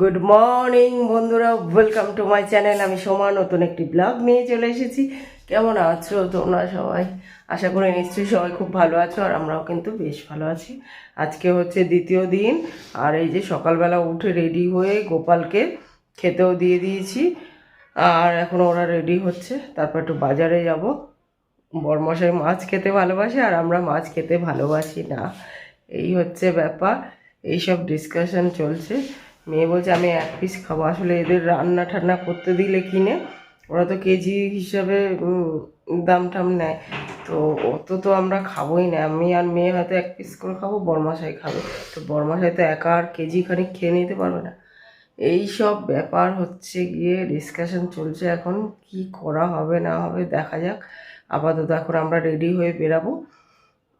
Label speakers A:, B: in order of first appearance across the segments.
A: Good morning বন্ধুরা। Welcome to my channel আমি সোমা, নতুন একটি ব্লগ নিয়ে চলে এসেছি। কেমন আছো তোমরা সবাই? আশা করি নিশ্চয়ই সবাই খুব ভালো আছো, আর আমরাও কিন্তু বেশ ভালো আছি। আজকে হচ্ছে দ্বিতীয় দিন, আর এই যে সকালবেলা উঠে রেডি হয়ে গোপালকে খেতেও দিয়ে দিয়েছি। আর এখন ওরা রেডি হচ্ছে, তারপর একটু বাজারে যাব। বরমশাই মাছ খেতে ভালোবাসে, আর আমরা মাছ খেতে ভালোবাসি না। এই হচ্ছে ব্যাপার, এইসব ডিসকাশন চলছে। মেয়ে বলছে, আমি এক পিস খাব। আসলে এদের রান্না ঠান্না করতে দিলে কিনে, ওরা তো কেজি হিসাবে দাম টাম নেয়। তো অত তো আমরা খাবোই না। আমি আর মেয়ে হয়তো এক পিস করে খাব বরমাসাই খাবে। তো বরমাসাই তো একা আর কেজি খানিক খেয়ে নিতে পারবে না। এই সব ব্যাপার হচ্ছে গিয়ে ডিসকাশন চলছে এখন, কি করা হবে, না হবে, দেখা যাক। আপাতত এখন আমরা রেডি হয়ে বেরাবো।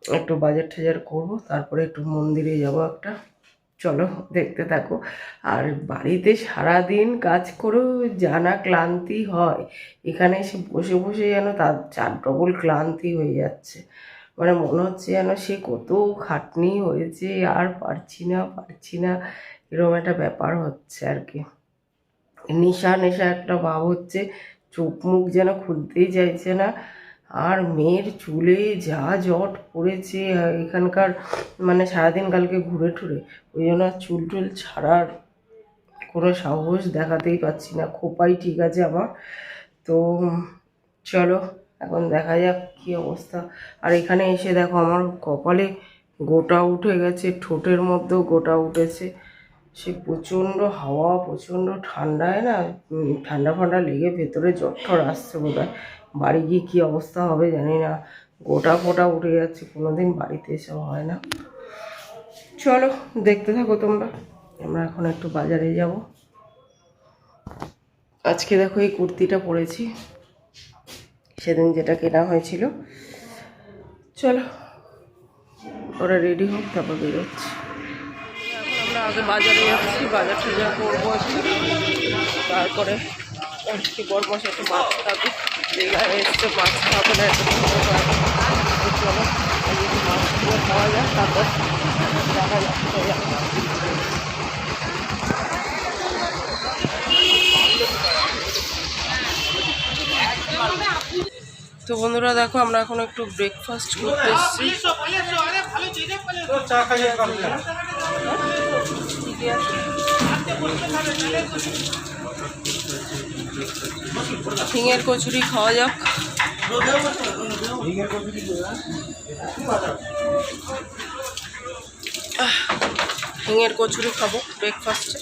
A: একটু বাজার টাজার করব, তারপরে একটু মন্দিরে যাব একটা। চলো, দেখতে থাকো। আর বাড়িতে সারা দিন কাজ করেও জানা ক্লান্তি হয়। এখানে এসে বসে বসে যেন তার চার ডবল ক্লান্তি হয়ে যাচ্ছে। মানে মনে হচ্ছে যেন সে কত খাটনি হয়েছে, আর পারছি না পারছি না। এরকম একটা ব্যাপার হচ্ছে আর কি। নেশা নেশা একটা ভাব হচ্ছে, চোখ মুখ যেন খুলতেই চাইছে না। আর মেয়ের চুলে যা জট পড়েছে, এখানকার মানে সারাদিন কালকে ঘুরে টুরে। ওই জন্য চুল টুল ছাড়ার কোনো সাহস দেখাতেই পাচ্ছি না। খোপাই ঠিক আছে আমার। তো চলো, এখন দেখা যাক কী অবস্থা। আর এখানে এসে দেখো, আমার কপালে গোটা উঠে গেছে, ঠোঁটের মধ্যেও গোটা উঠেছে। সে প্রচণ্ড হাওয়া, প্রচণ্ড ঠান্ডায় না ঠান্ডা ফান্ডা লেগে ভেতরে জ্বর ঠর আসছে বোধ বাড়ি গিয়ে কী অবস্থা হবে জানি না। গোটা ফোটা উঠে যাচ্ছে, কোনোদিন বাড়িতে এসব হয় না। চলো, দেখতে থাকো তোমরা। আমরা এখন একটু বাজারে যাব। আজকে দেখো এই কুর্তিটা পরেছি। সেদিন যেটা কেনা হয়েছিল। চলো, ওরা রেডি হোক, তারপর বেরোচ্ছি। আগে বাজারে যাচ্ছি বাজার টাজার করব একটু তারপরে কি বড় মশা একটু মাছ খাবে দীঘায় এসছে মাছ খাবে না খেতে চলো মাছগুলো খাওয়া যায় তারপর দেখা যাক। তো বন্ধুরা দেখো আমরা এখন একটু ব্রেকফাস্ট করতে এসেছি। হিঙের কচুরি খাওয়া যাক। আহ, কচুরি খাব ব্রেকফাস্টে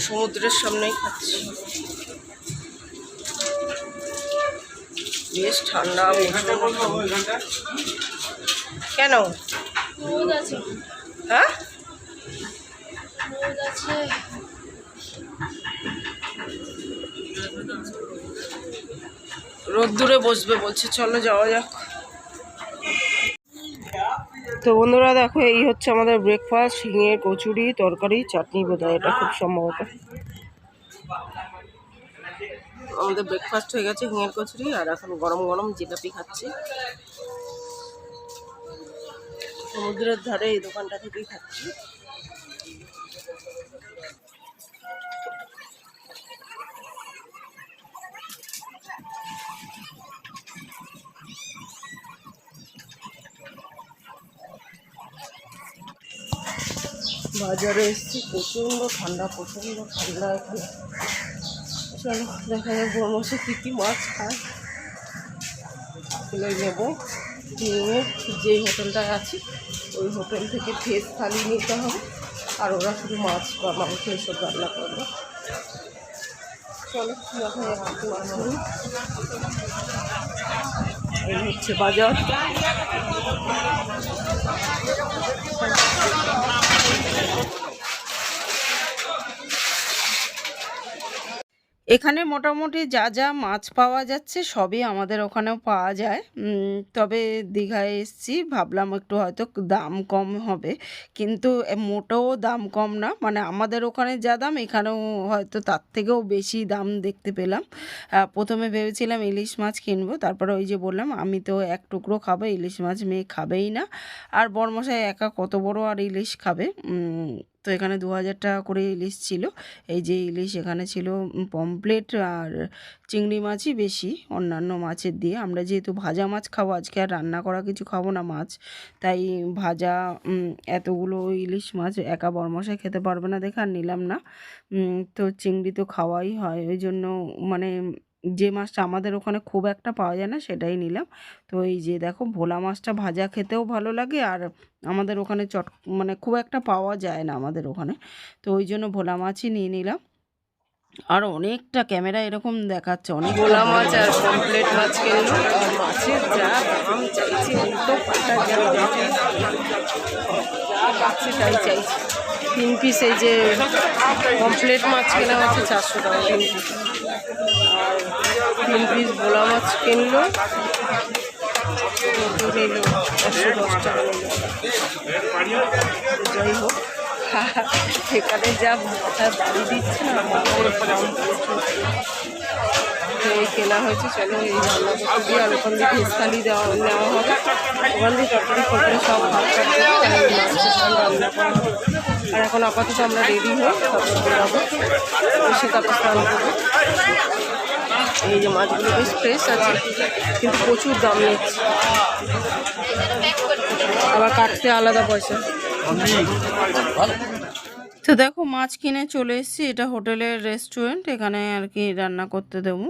A: সমুদ্রের সামনেই খাচ্ছি। বেশ ঠান্ডা কেন? হ্যাঁ? রোদ্দুরে বসবে বলছে চলো যাওয়া যাক। তো বন্ধুরা দেখো এই হচ্ছে আমাদের ব্রেকফাস্ট শিঙে কচুরি তরকারি চাটনি বোধ হয় এটা খুব সম্ভবত। আমাদের ব্রেকফাস্ট হয়ে গেছে, হিঙের কচুরি, আর এখন গরম গরম জিলাপি খাচ্ছি। সমুদ্রের ধারে এই দোকানটা থেকেই খাচ্ছি। বাজারে এসেছি প্রচণ্ড ঠান্ডা প্রচণ্ড ঠান্ডা। এখানে চলো, দেখা যাক বর্মসে কী কী মাছ খায়। তুলে নেব নিয়ে যেই হোটেলটায় আছি, ওই হোটেল থেকে ভেজ থালি নিতে হবে। আর ওরা শুধু মাছ বা মাংস এসব রান্না করবে। চলো, দেখা যাক মাছ হচ্ছে বাজার।
B: এখানে মোটামুটি যা যা মাছ পাওয়া যাচ্ছে সবই আমাদের ওখানেও পাওয়া যায়। তবে দীঘায় এসেছি, ভাবলাম একটু হয়তো দাম কম হবে। কিন্তু মোটেও দাম কম না মানে আমাদের ওখানে যা দাম, এখানেও হয়তো তার থেকেও বেশি দাম দেখতে পেলাম। প্রথমে ভেবেছিলাম ইলিশ মাছ কিনবো, তারপরে ওই যে বললাম, আমি তো এক টুকরো খাব, ইলিশ মাছ মেয়ে খাবেই না। আর বরমশাই একা কত বড় আর ইলিশ খাবে? তো এখানে দু হাজার টাকা করে ইলিশ ছিল। এই যে ইলিশ এখানে ছিল পমপ্লেট আর চিংড়ি মাছই বেশি, অন্যান্য মাছের দিয়ে। আমরা যেহেতু ভাজা মাছ খাব, আজকে আর রান্না করা কিছু খাব না মাছ। তাই ভাজা এতগুলো ইলিশ মাছ একা বরমশাই খেতে পারবে না দেখে আর নিলাম না। তো চিংড়ি তো খাওয়াই হয়। ওই জন্য মানে যে মাছটা আমাদের ওখানে খুব একটা পাওয়া যায় না, সেটাই নিলাম। তো এই যে দেখো ভোলা মাছটা ভাজা খেতেও ভালো লাগে আর আমাদের ওখানে চট মানে খুব একটা পাওয়া যায় না আমাদের ওখানে। তো ওই জন্য ভোলা মাছই নিয়ে নিলাম। আর অনেকটা ক্যামেরা এরকম দেখাচ্ছে, অনেক
A: গোলা মাছ আর পমপ্লেট মাছ কিনলো মাছের যা দাম চাইছে চাইছে। তিন পিস এই যে পমপ্লেট মাছ কেনা হচ্ছে, চারশো টাকা তিন পিস তিন পিস ভোলা মাছ কিনলো। নিল একশো দশ টাকা নিল। যাই হোক যা বাড়ি দিচ্ছে না এই কেনা হয়েছে, চলো এই রান্না করতে দিয়ে আর ওখান দিয়ে ভেজ দেওয়া নেওয়া হবে। ওখান দিয়ে সব ভাত রান্না করা হবে। আর এখন আপাতত আমরা রেডি হই তারপর স্নান করব। এই যে মাছগুলো বেশ ফ্রেশ আছে, কিন্তু প্রচুর দাম নিচ্ছে। আবার কাটতে আলাদা পয়সা।
B: তো দেখো, মাছ কিনে চলে এসেছি। এটা হোটেলের রেস্টুরেন্ট এখানে আর কি রান্না করতে দেবো।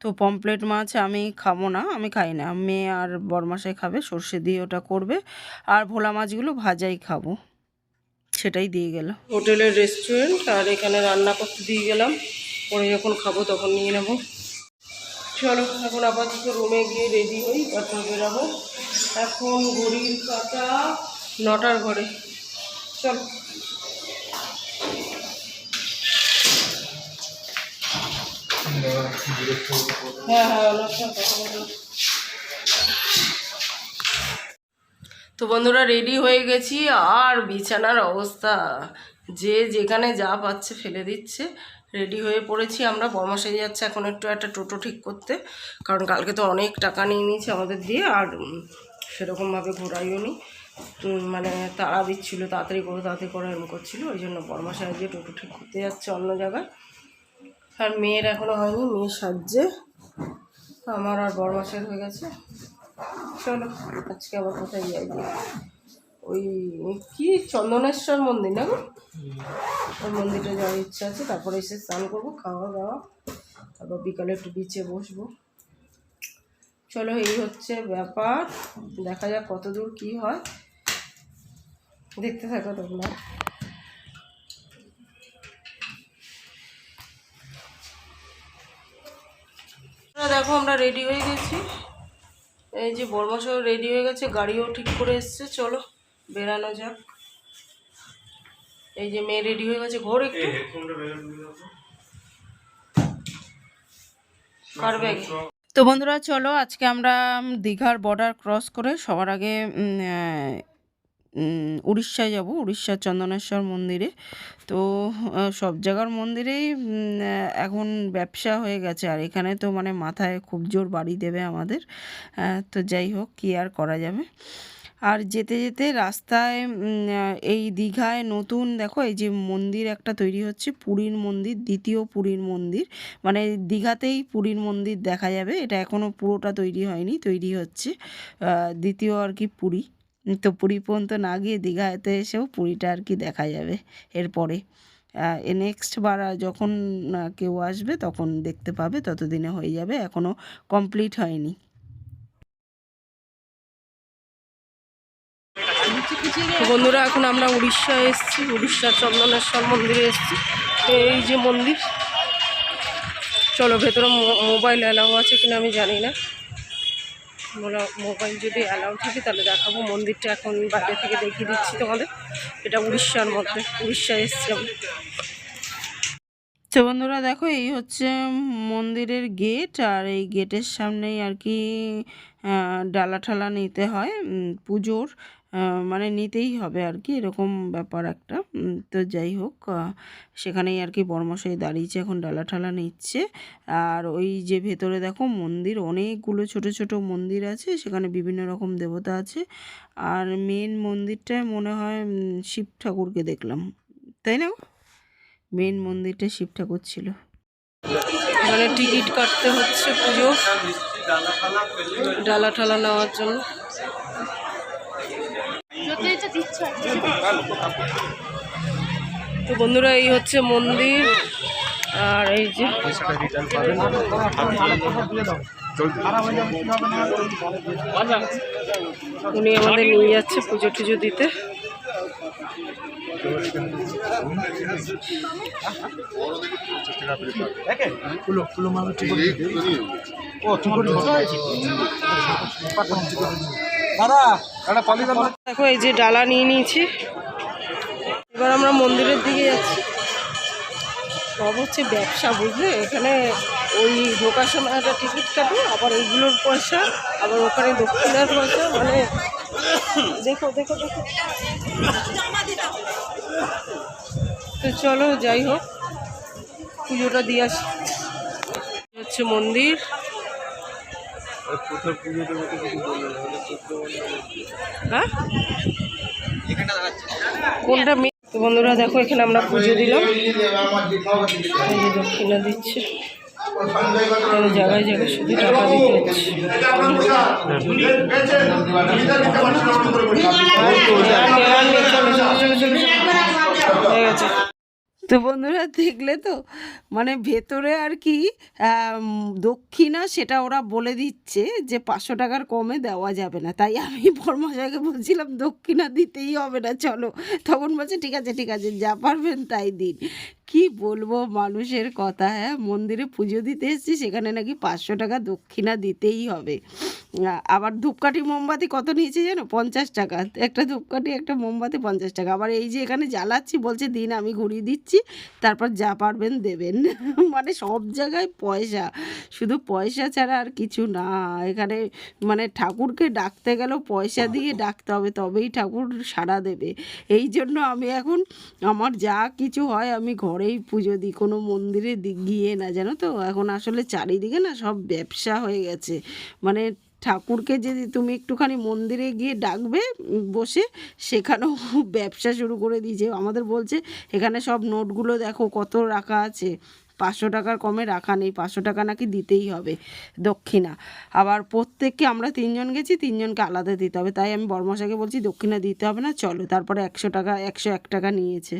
B: তো পমপ্লেট মাছ আমি খাব না, আমি খাই না। মেয়ে আর বরমাসাই খাবে, সর্ষে দিয়ে ওটা করবে। আর ভোলা মাছগুলো ভাজাই খাব। সেটাই দিয়ে গেল।
A: হোটেলের রেস্টুরেন্ট আর এখানে রান্না করতে দিয়ে গেলাম। পরে যখন খাব তখন নিয়ে নেব। চলো, এখন আপাতত রুমে গিয়ে রেডি হই, তারপর বেরাবো। এখন ঘড়ির কাটা নটার ঘরে। চল। হ্যাঁ হ্যাঁ অনুষ্ঠান কথা বললাম তো বন্ধুরা রেডি হয়ে গেছি, আর বিছানার অবস্থা। যে যেখানে যা পাচ্ছে ফেলে দিচ্ছে। রেডি হয়ে পড়েছি আমরা, বর্মাশাই যাচ্ছে এখন একটু একটা টোটো ঠিক করতে। কারণ কালকে তো অনেক টাকা নিয়ে নিয়েছে আমাদের দিয়ে, আর সেরকমভাবে ঘোরাইও নি। মানে তাড়া দিচ্ছিল, তাড়াতাড়ি করো তাড়াতাড়ি করো এরকম করছিল। ওই জন্য বর্মাশাই দিয়ে টোটো ঠিক করতে যাচ্ছে অন্য জায়গায়। আর মেয়ের এখনও হয়নি মেয়ের সাজছে। আমার আর বড়মাসের হয়ে গেছে। চলো, আজকে আবার কোথায় যাই? ওই, কি? চন্দনেশ্বর মন্দির না গো? ওই মন্দিরে যাওয়ার ইচ্ছা আছে, তারপরে এসে স্নান করব, খাওয়া দাওয়া, তারপর বিকালে একটু বিচে বসবো। চলো, এই হচ্ছে ব্যাপার, দেখা যাক কত দূর কী হয়। দেখতে থাকো তোমরা। দেখো, আমরা রেডি হয়ে গেছি। এই যে বর্মশাও রেডি হয়ে গেছে গাড়িও ঠিক করে এসছে চলো বেরানো যাক। এই যে মেয়ে রেডি হয়ে গেছে ঘোর একটু। কার ব্যাগে
B: তো। বন্ধুরা চলো আজকে আমরা দীঘার বর্ডার ক্রস করে সবার আগে উড়িষ্যায় যাব, উড়িষ্যার চন্দনেশ্বর মন্দিরে। তো সব জায়গার মন্দিরেই এখন ব্যবসা হয়ে গেছে। আর এখানে তো মানে মাথায় খুব জোর বাড়ি দেবে আমাদের। তো যাই হোক, কী আর করা যাবে? আর যেতে যেতে রাস্তায় এই দীঘায় নতুন, দেখো, এই যে মন্দির একটা তৈরি হচ্ছে, পুরীর মন্দির, দ্বিতীয় পুরীর মন্দির। মানে দীঘাতেই পুরীর মন্দির দেখা যাবে। এটা এখনও পুরোটা তৈরি হয়নি, তৈরি হচ্ছে দ্বিতীয় আর কি পুরী। তো পুরী পর্যন্ত না গিয়ে দীঘাতে এসেও পুরীটা আর কি দেখা যাবে এরপরে। এ নেক্সট বার যখন কেউ আসবে তখন দেখতে পাবে, ততদিনে হয়ে যাবে এখনও কমপ্লিট হয়নি।
A: বন্ধুরা, এখন আমরা উড়িষ্যায় এসেছি উড়িষ্যার চন্দনেশ্বর মন্দিরে এসেছি। এই যে মন্দির, চলো ভেতরে মোবাইল অ্যালাউ আছে কিনা আমি জানি না। মোবাইল যদি অ্যালাউ থাকে, তাহলে দেখাবো। মন্দিরটা এখন বাইরে থেকে দেখিয়ে দিচ্ছি তোমাদের। এটা উড়িষ্যার মধ্যে উড়িষ্যা এসছিলাম
B: তো বন্ধুরা, দেখো, এই হচ্ছে মন্দিরের গেট আর এই গেটের সামনেই আর কি ডালা ঠালা নিতে হয় পুজোর। মানে নিতেই হবে আর কি এরকম ব্যাপার একটা। তো যাই হোক সেখানেই আর কি বর্মশাই দাঁড়িয়েছে, এখন ডালা ঠালা নিচ্ছে। আর ওই যে ভেতরে দেখো মন্দির, অনেকগুলো ছোট ছোট মন্দির আছে, সেখানে বিভিন্ন রকম দেবতা আছে। আর মেন মন্দিরটায় মনে হয় শিব ঠাকুরকে দেখলাম। তাই না মেন মন্দিরটা শিব ঠাকুর ছিল।
A: এখানে টিকিট কাটতে হচ্ছে পুজো ডালা ঠালা নেওয়ার জন্য। তো বন্ধুরা, এই হচ্ছে মন্দির। আর এই যে উনি আমাদের নিয়ে যাচ্ছে পুজো টুজো দিতে। দেখো, এই যে ডালা নিয়ে নিয়েছি। এবার আমরা মন্দিরের দিকে যাচ্ছি। সব হচ্ছে ব্যবসা, বুঝলে? এখানে ওই ঢোকার সময় একটা টিকিট কাটো, আবার এইগুলোর পয়সা, আবার ওখানে দক্ষিণার পয়সা মানে দেখো দেখো দেখো। তো চলো, যাই হোক, পুজোটা দিয়ে আসি। হচ্ছে মন্দির। হ্যাঁ? কোনটা তো বন্ধুরা, দেখো, এখানে আমরা পুজো দিলাম। দক্ষিণা দিচ্ছে। জায়গায় জায়গায় শুধু টাকা দিতে হচ্ছে
B: তো বন্ধুরা দেখলে তো মানে ভেতরে আর কি দক্ষিণা সেটা ওরা বলে দিচ্ছে যে পাঁচশো টাকার কমে দেওয়া যাবে না। তাই আমি বর্মশাইকে বলছিলাম, দক্ষিণা দিতেই হবে না, চলো। তখন বলছে, ঠিক আছে ঠিক আছে, যা পারবেন তাই দিন। কি বলব মানুষের কথা হ্যাঁ? মন্দিরে পুজো দিতে এসেছি, সেখানে নাকি পাঁচশো টাকা দক্ষিণা দিতেই হবে। আবার ধূপকাঠি মোমবাতি কত নিয়েছে জানো? পঞ্চাশ টাকা। একটা ধূপকাঠি, একটা মোমবাতি পঞ্চাশ টাকা। আবার এই যে এখানে জ্বালাচ্ছি, বলছে দিন আমি ঘুরিয়ে দিচ্ছি, তারপর যা পারবেন দেবেন। মানে সব জায়গায় পয়সা। শুধু পয়সা ছাড়া আর কিছু না। এখানে মানে ঠাকুরকে ডাকতে গেলেও পয়সা দিয়ে ডাকতে হবে, তবেই ঠাকুর সাড়া দেবে। এই জন্য আমি এখন, আমার যা কিছু হয় আমি ঘরেই পুজো দিই, কোনো মন্দিরে গিয়ে না, জানো তো? এখন আসলে চারিদিকে না সব ব্যবসা হয়ে গেছে। মানে ঠাকুরকে যদি তুমি একটুখানি মন্দিরে গিয়ে ডাকবে, বসে সেখানেও ব্যবসা শুরু করে দিয়েছে আমাদের বলছে, এখানে সব নোটগুলো দেখো কত রাখা আছে। পাঁচশো টাকার কমে রাখা নেই, পাঁচশো টাকা নাকি দিতেই হবে দক্ষিণা। আবার প্রত্যেককে আমরা তিনজন গেছি, তিনজনকে আলাদা দিতে হবে। তাই আমি বর্মশাকে বলছি, দক্ষিণা দিতে হবে না, চলো। তারপরে একশো টাকা, একশো এক টাকা নিয়েছে।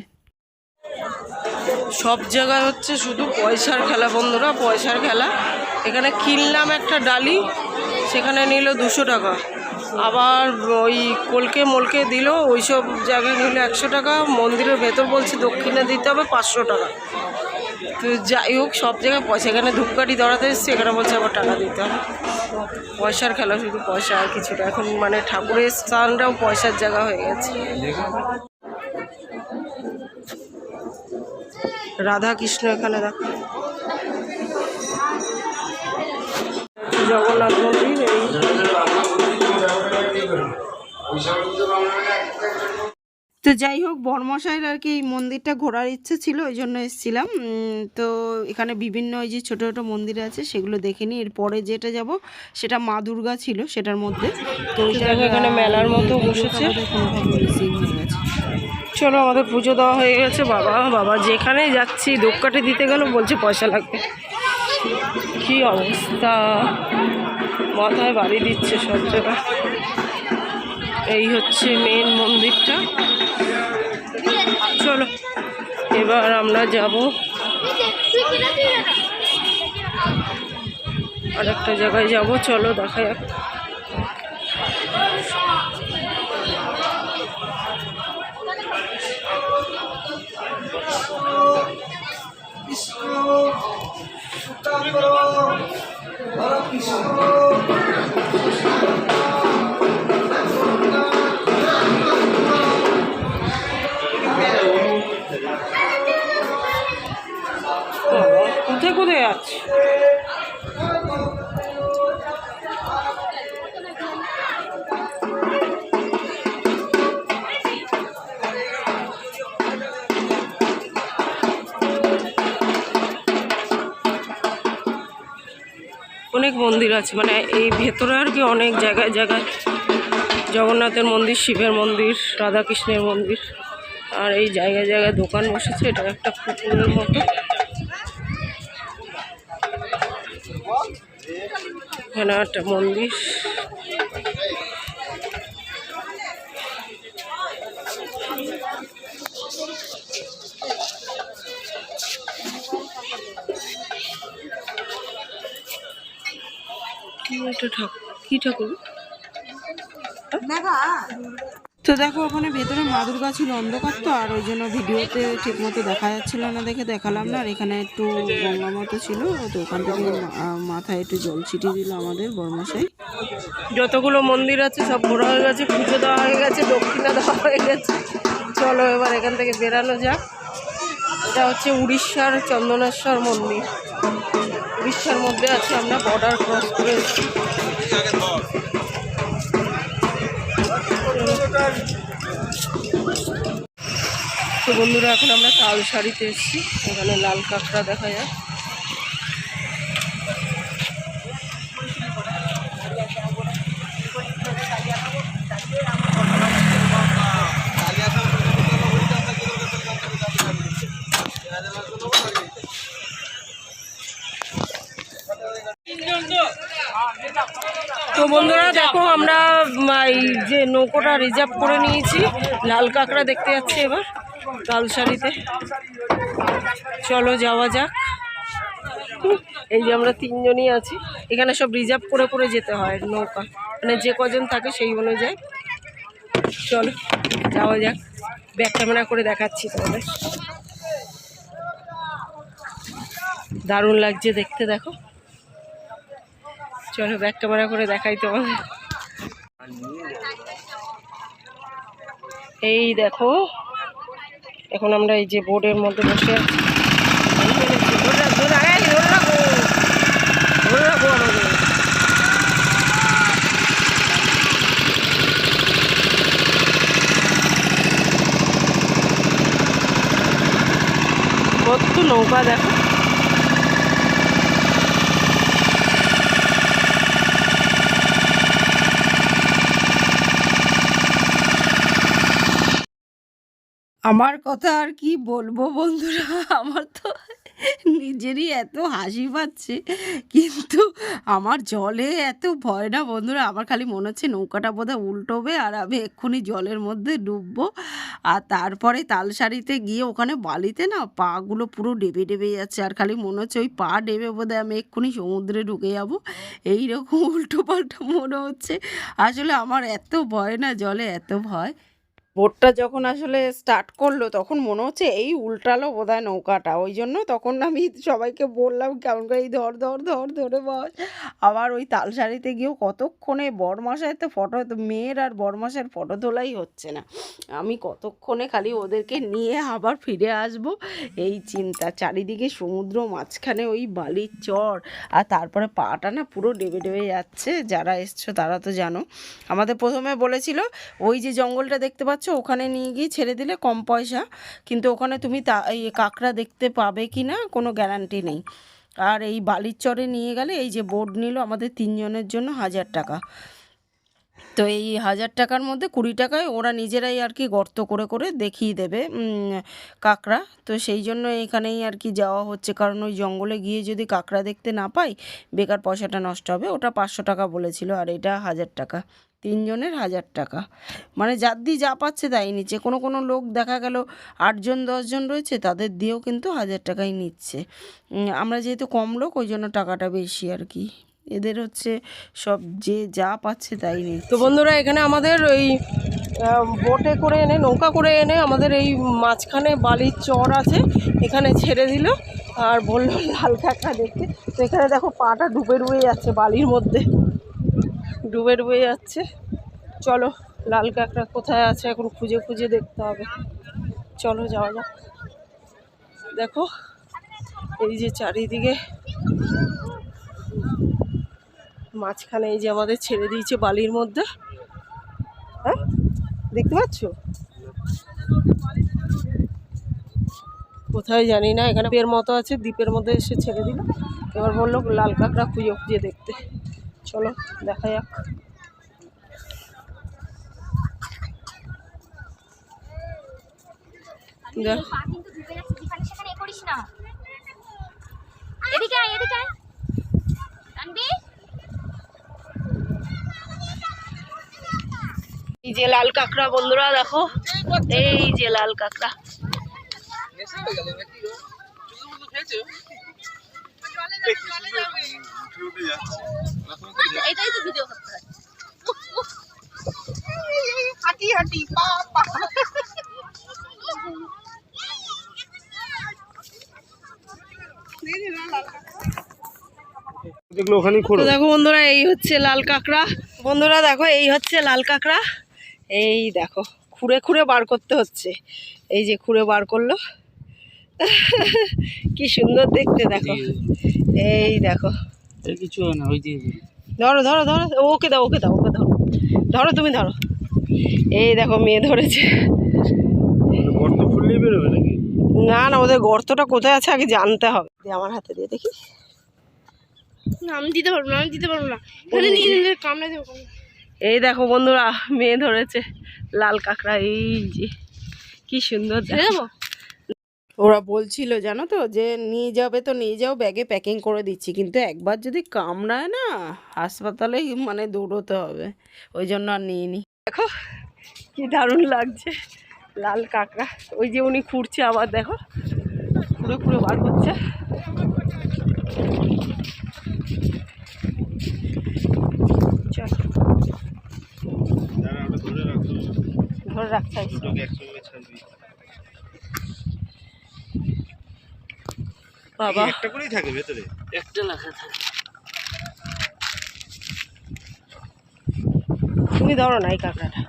A: সব জায়গায় হচ্ছে শুধু পয়সার খেলা বন্ধুরা, পয়সার খেলা। এখানে কিনলাম একটা ডালি, সেখানে নিল দুশো টাকা। আবার ওই কলকে মলকে দিল ওই সব জায়গায় নিল একশো টাকা। মন্দিরের ভেতর বলছে দক্ষিণে দিতে হবে পাঁচশো টাকা। তো যাই হোক, সব জায়গায় পয়সা। এখানে ধূপকাঠি ধরাতে এসছে, এখানে বলছে আবার টাকা দিতে হবে। পয়সার খেলা শুধু পয়সা আর কিছুটা। এখন মানে ঠাকুরের স্থানটাও পয়সার জায়গা হয়ে গেছে। রাধা কৃষ্ণ এখানে দেখো জগন্নাথ মন্দির এই
B: তো যাই হোক বর্মশাইয়ের আর কি এই মন্দিরটা ঘোরার ইচ্ছে ছিল ওই জন্য এসেছিলাম। তো এখানে বিভিন্ন ওই যে ছোটো ছোটো মন্দির আছে সেগুলো দেখে নিই। এরপরে যেটা যাব সেটা মা দুর্গা ছিল সেটার মধ্যে। তো ওইটা
A: এখানে মেলার মতো বসেছে। চলো আমাদের পুজো দেওয়া হয়ে গেছে, বাবা বাবা যেখানে যাচ্ছি, ধূপকাঠি দিতে গেল, বলছে পয়সা লাগবে। কি অবস্থা? মাথায় বাড়ি দিচ্ছে সব এই হচ্ছে মেন মন্দিরটা। চলো, এবার আমরা যাব আর একটা জায়গায় যাব, চলো দেখা যাক। বাবা, কোথায় কোথায় আছে। মানে এই ভেতরে আর কি অনেক জায়গায় জায়গায় জগন্নাথের মন্দির, শিবের মন্দির, রাধাকৃষ্ণের মন্দির। আর এই জায়গায় জায়গায় দোকান বসেছে, এটা একটা পুকুরের মতো। এখানে একটা মন্দির। একটা ঠাকুর কি ঠাকুর?
B: তো দেখো ওখানে ভেতরে মা দুর্গা ছিল অন্ধকার তো আর ওই জন্য ভিডিওতে ঠিক মতো দেখা যাচ্ছিল না দেখে দেখালাম না আর এখানে একটু গঙ্গা মতো ছিল তো ওখান থেকে মাথায় একটু জল ছিটিয়ে দিল আমাদের বর্মশাই।
A: যতগুলো মন্দির আছে সব ঘোরা হয়ে গেছে পুজো দেওয়া হয়ে গেছে দক্ষিণা দেওয়া হয়ে গেছে। চলো এবার এখান থেকে বেরানো যাক। এটা হচ্ছে উড়িষ্যার চন্দনেশ্বর মন্দির। উড়িষ্যার মধ্যে আছে, আমরা বর্ডার ক্রস করে। তো বন্ধুরা, এখন আমরা তাল শাড়িতে এসেছি এখানে লাল কাঁকড়া দেখা যায় তো বন্ধুরা দেখো আমরা উম, এই যে নৌকোটা রিজার্ভ করে নিয়েছি। লাল কাঁকড়া দেখতে যাচ্ছি এবার তালসারিতে চলো যাওয়া যাক। এই যে আমরা তিনজনই আছি। এখানে সব রিজার্ভ করে করে যেতে হয় নৌকা। মানে যে কজন থাকে সেই অনুযায়ী। চলো, যাওয়া যাক। ব্যাক ক্যামেরা করে দেখাচ্ছি তোমাদের। দারুণ লাগছে দেখতে, দেখো। চলো ব্যাক ক্যামেরা করে দেখাই তোমাদের। এই দেখো এখন আমরা এই যে বোর্ডের মধ্যে বসে। কত নৌকা দেখো
B: আমার কথা আর কি বলব বন্ধুরা? আমার তো নিজেরই এত হাসি পাচ্ছে। কিন্তু আমার জলে এত ভয় না বন্ধুরা। আমার খালি মনে হচ্ছে নৌকাটা বোধহয় উল্টোবে আর আমি এক্ষুনি জলের মধ্যে ডুববো। আর তারপরে তালসারিতে গিয়ে ওখানে বালিতে না পাগুলো পুরো ডেবে ডেবে যাচ্ছে। আর খালি মনে হচ্ছে ওই পা ডেবে বোধহয় আমি এক্ষুনি সমুদ্রে ঢুকে যাব। এইরকম উল্টো পাল্টা মনে হচ্ছে। আসলে আমার এত ভয় না জলে, এত ভয়। বোটটা যখন আসলে স্টার্ট করল, তখন মনে হচ্ছে এই উল্টালো বোধ হয় নৌকাটা। ওই জন্য তখন আমি সবাইকে বললাম, কেমন করে এই ধর ধর ধর, ধরে বস। আবার ওই তালসারিতে গিয়েও কতক্ষণে বরমাসায় তো ফটো মেয়ের আর বরমাসের ফটো তোলাই হচ্ছে না। আমি কতক্ষণে খালি ওদেরকে নিয়ে আবার ফিরে আসব? এই চিন্তা। চারিদিকে সমুদ্র, মাঝখানে ওই বালির চর। আর তারপরে পাটা না পুরো ডেবে ডেবে যাচ্ছে। যারা এসছো তারা তো জানো। আমাদের প্রথমে বলেছিল, ওই যে জঙ্গলটা দেখতে পাচ্ছ ওখানে নিয়ে গিয়ে ছেড়ে দিলে কম পয়সা। কিন্তু ওখানে তুমি তা, এই কাঁকড়া দেখতে পাবে কি না কোনো গ্যারান্টি নেই। আর এই বালির চরে নিয়ে গেলে এই যে বোর্ড নিল আমাদের তিনজনের জন্য হাজার টাকা। তো এই হাজার টাকার মধ্যে কুড়ি টাকায় ওরা নিজেরাই আর কি গর্ত করে করে দেখিয়ে দেবে কাঁকড়া। তো সেই জন্য এখানেই আর কি যাওয়া হচ্ছে। কারণ ওই জঙ্গলে গিয়ে যদি কাঁকড়া দেখতে না পাই, বেকার পয়সাটা নষ্ট হবে। ওটা পাঁচশো টাকা বলেছিল আর এটা হাজার টাকা। তিনজনের হাজার টাকা। মানে যার দিয়ে যা পাচ্ছে তাই নিচ্ছে। কোনো কোনো লোক দেখা গেল আটজন, দশজন রয়েছে, তাদের দিয়েও কিন্তু হাজার টাকাই নিচ্ছে। আমরা যেহেতু কম লোক, ওই জন্য টাকাটা বেশি আর কি। এদের হচ্ছে সব যে যা পাচ্ছে তাই নিচ্ছে।
A: তো বন্ধুরা, এখানে আমাদের ওই বোটে করে এনে, নৌকা করে এনে আমাদের এই মাঝখানে বালির চর আছে, এখানে ছেড়ে দিল। আর বলল, লাল কাঁকড়া দেখতে। তো এখানে দেখো পাটা ডুবে ডুবে যাচ্ছে বালির মধ্যে। ডুবে ডুবে যাচ্ছে। চলো, লাল কাঁকড়া কোথায় আছে এখন খুঁজে খুঁজে দেখতে হবে। চলো, যাওয়া যাক। দেখো, এই যে চারিদিকে মাঝখানে এই যে আমাদের ছেড়ে দিয়েছে বালির মধ্যে। হ্যাঁ? দেখতে পাচ্ছ? কোথায় জানি না, এখানে দ্বীপের মতো আছে, দ্বীপের মধ্যে এসে ছেড়ে দিল। এবার বলল, লাল কাঁকড়া খুঁজে খুঁজে দেখতে। চলো দেখা যাক।
C: যাচ্ছে এদিকে আয় এদিকে আয়।
A: এই যে লাল কাঁকড়া বন্ধুরা দেখো। এই যে লাল কাঁকড়া।
C: এটাই তো ভিডিও করতে হয়
A: হাঁটি হাঁটি পা পা।
D: দেখল ওখানেই
A: তো দেখো বন্ধুরা এই হচ্ছে লাল কাঁকড়া। বন্ধুরা দেখো এই হচ্ছে লাল কাঁকড়া। এই দেখো খুঁড়ে খুঁড়ে বার করতে হচ্ছে। এই যে খুঁড়ে বার করল। কি সুন্দর দেখতে দেখো। এই দেখো।
D: কিছু হয় না ওই দিয়ে
A: ধরো ধরো ধরো ওকে দাও ওকে দাও ওকে ধরো। ধরো তুমি ধরো। এই দেখো মেয়ে ধরেছে।
D: গর্ত ফুললেই বেরোবে নাকি?
A: না না ওদের গর্তটা কোথায় আছে আগে জানতে হবে। দিয়ে আমার হাতে দিয়ে দেখি।
C: না আমি দিতে পারব না আমি দিতে পারব না। এখানে নিয়ে নিলে কামড়ে দেবো
A: এই দেখো বন্ধুরা মেয়ে ধরেছে। লাল কাঁকড়া এই যে। কি সুন্দর দেখো
C: দেবো?
B: ওরা বলছিল জানো তো যে নিয়ে যাবে তো নিয়ে যাও ব্যাগে প্যাকিং করে দিচ্ছি। কিন্তু একবার যদি কামড়ায় না হাসপাতালে মানে দৌড়োতে হবে। ওই জন্য আর নিয়ে নি।
A: দেখো কি দারুণ লাগছে। লাল কাঁকড়া। ওই যে উনি খুঁড়ছে আবার দেখো। খুঁড়ে খুঁড়ে বার করছে
D: ধরে
A: রাখছে বাবা।
D: একটা করেই থাকে ভেতরে।
E: একটা লেখা থাকে।
A: তুমি ধরো না এই কাঁকড়াটা।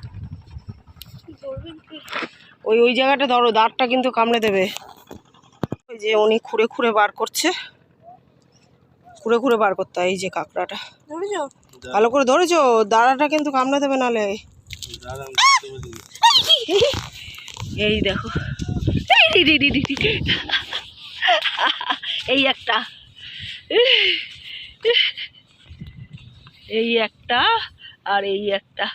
A: ওই ওই জায়গাটা ধরো দাঁতটা কিন্তু কামড়ে দেবে। ওই যে উনি খুঁড়ে খুঁড়ে বার করছে। খুঁড়ে খুঁড়ে বার করতে হয় এই যে কাঁকড়াটা।
C: ধরেছো?
A: ভালো করে ধরেছো? দাঁড়াটা কিন্তু কামড়ে দেবে নালে।
D: দেখতে বলি
A: এই দেখো এই একটা। এই একটা আর এই একটা।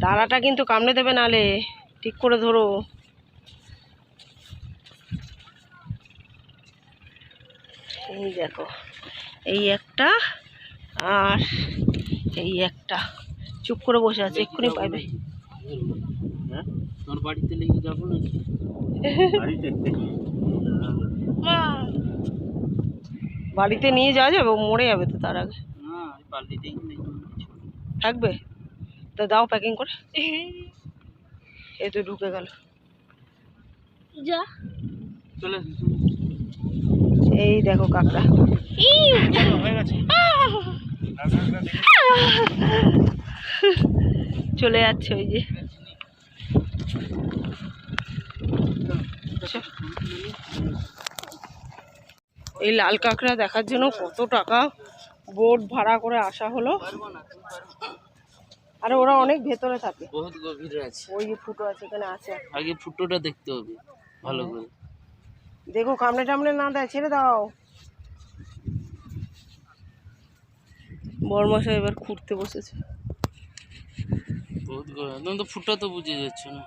A: দাঁড়াটা কিন্তু কামড়ে দেবে নালে। ঠিক করে ধরো। এই দেখো, এই একটা আর এই একটা। চুপ করে বসে আছে, এক্ষুনি পাইবে।
E: হ্যাঁ? তোর বাড়িতে লেগে যাব নাকি?
D: বাড়িতে?
A: বাড়িতে নিয়ে যাওয়া যাবে ও মরে যাবে তো তার আগে। থাকবে? তো দাও প্যাকিং করে। এই তো ঢুকে গেল।
C: যা।
E: চলে
A: এই দেখো কাকড়া।
D: হয়ে গেছে।
A: চলে যাচ্ছে ওই যে। এই লাল কাঁকড়া দেখার জন্য কত টাকা? বোট ভাড়া করে আসা হলো। আরে ওরা অনেক ভেতরে থাকে।
E: বহুত গভীরে আছে।
A: ওই যে ফুটো আছে এখানে আছে।
E: আগে ফুটোটা দেখতে হবে ভালো করে।
A: দেখো কামড়ে টামড়ে না দেয় ছেড়ে দাও। বরমশাই এবার খুঁড়তে বসেছে।
E: বহুত গভীর একদম তো ফুটো তো বুঝে যাচ্ছে না।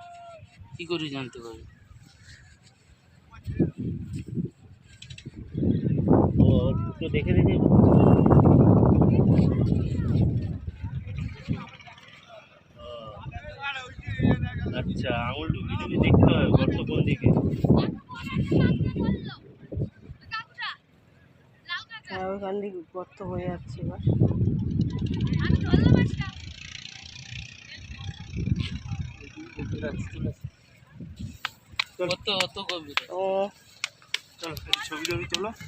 E: কি করে জানতে পারবে?
D: দুটো দেখে দেখে আচ্ছা আঙুল ঢুকি ঢুকি দেখতে হয় গর্ত কোন দিকে?
A: হ্যাঁ ওইখান দিকে গর্ত হয়ে যাচ্ছে এবার।
E: অত অত গভীর
A: ও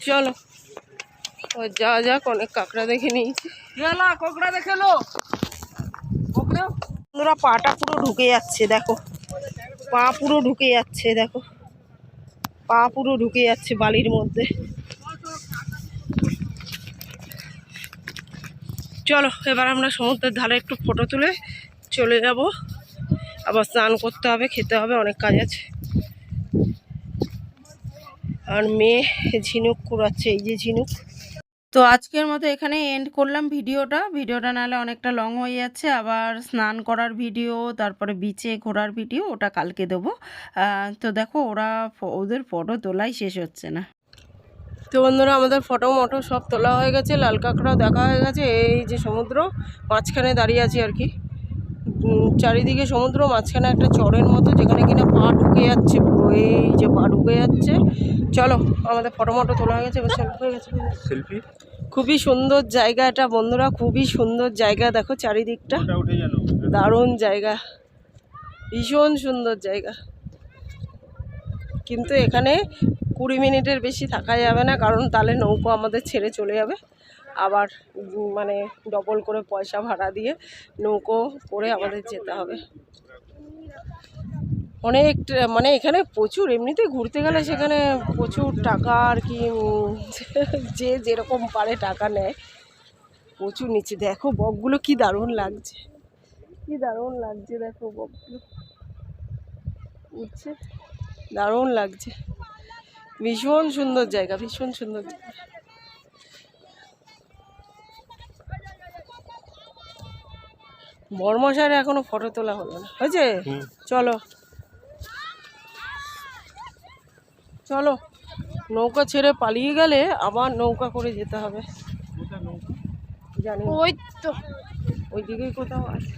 D: চলো।
A: ও যা যাক অনেক কাঁকড়া দেখে নিয়েছি।
E: কোকড়া
A: বন্ধুরা পাটা পুরো ঢুকে যাচ্ছে দেখো। পা পুরো ঢুকে যাচ্ছে দেখো। পা পুরো ঢুকে যাচ্ছে বালির মধ্যে। চলো এবার আমরা সমুদ্রের ধারে একটু ফটো তুলে চলে যাব। আবার স্নান করতে হবে খেতে হবে অনেক কাজ আছে। আর মেয়ে ঝিনুক কুড়াচ্ছে এই যে ঝিনুক।
B: তো আজকের মতো এখানে এন্ড করলাম ভিডিওটা। ভিডিওটা নাহলে অনেকটা লং হয়ে যাচ্ছে। আবার স্নান করার ভিডিও তারপরে বিচে ঘোরার ভিডিও ওটা কালকে দেবো। তো দেখো ওরা ওদের ফটো তোলাই শেষ হচ্ছে না।
A: তো বন্ধুরা আমাদের ফটো মটো সব তোলা হয়ে গেছে লাল কাঁকড়াও দেখা হয়ে গেছে এই যে সমুদ্র মাঝখানে দাঁড়িয়ে আছি আর কি। চারিদিকে সমুদ্র মাঝখানে একটা চরের মতো যেখানে কিনা পা ঢুকে যাচ্ছে পুরো। এই যে পা ঢুকে যাচ্ছে। চলো আমাদের ফটো মটো তোলা হয়ে গেছে এবার সেলফি হয়ে গেছে।
D: সেলফি
A: খুবই সুন্দর জায়গা এটা বন্ধুরা খুবই সুন্দর জায়গা দেখো চারিদিকটা। দারুণ জায়গা। ভীষণ সুন্দর জায়গা। কিন্তু এখানে কুড়ি মিনিটের বেশি থাকা যাবে না কারণ তাহলে নৌকো আমাদের ছেড়ে চলে যাবে। আবার মানে ডবল করে পয়সা ভাড়া দিয়ে নৌকো করে আমাদের যেতে হবে। অনেক মানে এখানে প্রচুর, এমনিতে ঘুরতে গেলে সেখানে প্রচুর টাকা আর কি যে যেরকম পারে টাকা নেয়, প্রচুর নিচে দেখো বকগুলো কি দারুণ লাগছে। কি দারুণ লাগছে, দেখো বকগুলো। উঠছে। দারুণ লাগছে। ভীষণ সুন্দর জায়গা, ভীষণ সুন্দর জায়গা। বর্মশারে এখনও ফটো তোলা হলো না। হয়েছে? চলো। চলো। নৌকা ছেড়ে পালিয়ে গেলে আবার নৌকা করে যেতে হবে। জানি
C: ওই তো।
A: ওই দিকেই কোথাও আছে।